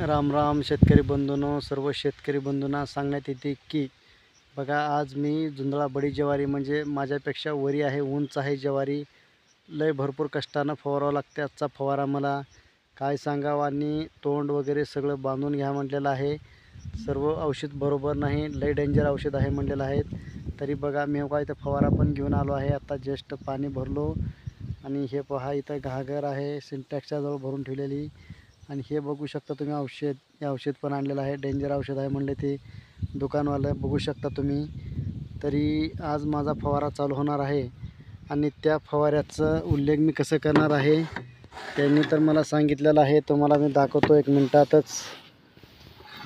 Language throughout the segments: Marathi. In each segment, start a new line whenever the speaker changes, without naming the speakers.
राम राम शेतकरी बंधूंनो सर्व शेतकरी बंधूंना सांगण्यात येते की बघा आज मी जुंधळा बडी ज्वारी म्हणजे माझ्यापेक्षा वरी आहे उंच आहे ज्वारी. लय भरपूर कष्टानं फवारावं लागते आजचा फवारा मला. काय सांगावं? आणि तोंड वगैरे सगळं बांधून घ्या म्हटलेलं आहे. सर्व औषध बरोबर नाही लय डेंजर औषध आहे म्हटलेलं आहे. तरी बघा मी काय इथं फवारा पण घेऊन आलो आहे. आत्ता जस्ट पाणी भरलो आणि हे पहा इथं घागर आहे सिंटॅक्सच्या जवळ भरून ठेवलेली. आणि हे बघू शकता तुम्ही औषध हे औषध पण आणलेलं आहे. डेंजर औषध आहे म्हणले ते दुकानवालं. बघू शकता तुम्ही. तरी आज माझा फवारा चालू होणार आहे. आणि त्या फवाऱ्याचं उल्लेख मी कसं करणार आहे त्यांनी तर मला सांगितलेलं आहे. तुम्हाला मी दाखवतो एक मिनटातच.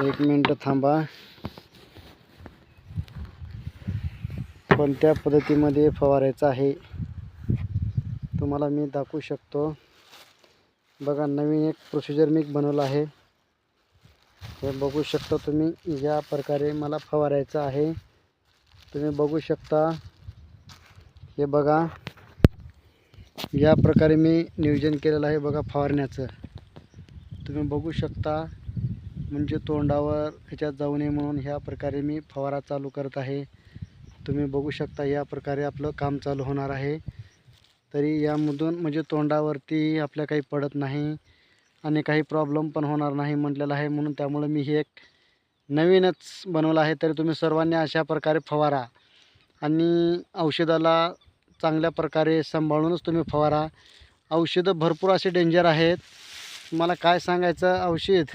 एक मिनटं थांबा. कोणत्या पद्धतीमध्ये फवारायचं आहे तुम्हाला मी दाखवू शकतो. बघा नवीन एक प्रोसिजर मी बनवलं आहे. हे बघू शकता तुम्ही या प्रकारे मला फवारायचं आहे. तुम्ही बघू शकता हे बघा. या प्रकारे मी नियोजन केलेलं आहे बघा फवारण्याचं. तुम्ही बघू शकता म्हणजे तोंडावर ह्याच्यात जाऊ नये म्हणून ह्या प्रकारे मी फवारा चालू करत आहे. तुम्ही बघू शकता या प्रकारे आपलं काम चालू होणार आहे. तरी यामधून म्हणजे तोंडावरती आपल्या काही पडत नाही आणि काही प्रॉब्लेम पण होणार नाही म्हटलेलं आहे. म्हणून त्यामुळं मी हे एक नवीनच बनवलं आहे. तरी तुम्ही सर्वांनी अशा प्रकारे फवारा आणि औषधाला चांगल्या प्रकारे सांभाळूनच तुम्ही फवारा. औषधं भरपूर असे डेंजर आहेत. मला काय सांगायचं? औषध.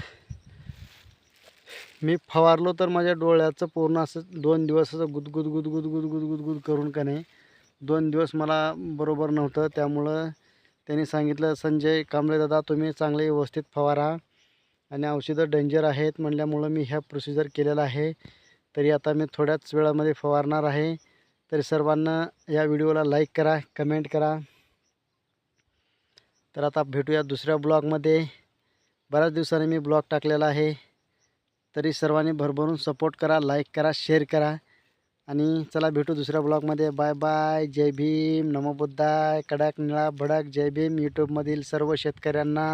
मी फवारलो तर माझ्या डोळ्याचं पूर्ण असं दोन दिवस असं गुदगुद गुदगुद गुदगुद गुदगुद करून का नाही. दोन दिवस मला बरोबर नव्हतं. त्यामुळं त्यांनी सांगितलं संजय कांबळे दादा तुम्ही चांगले व्यवस्थित फवारा आणि औषधं डेंजर आहेत म्हणल्यामुळं मी ह्या प्रोसिजर केलेला आहे. तरी आता मी थोड्याच वेळामध्ये फवारणार आहे. तरी सर्वांना या व्हिडिओला लाईक करा कमेंट करा. तर आता भेटूया दुसऱ्या ब्लॉगमध्ये. बऱ्याच दिवसांनी मी ब्लॉग टाकलेला आहे. तरी सर्वांनी भरभरून सपोर्ट करा लाईक करा शेअर करा. आणि चला भेटू दुसऱ्या ब्लॉगमध्ये. Bye bye. जय भीम. नमो बुद्धाय. कडक निळा भडक. जय भीम. यूट्यूबमधील सर्व शेतकऱ्यांना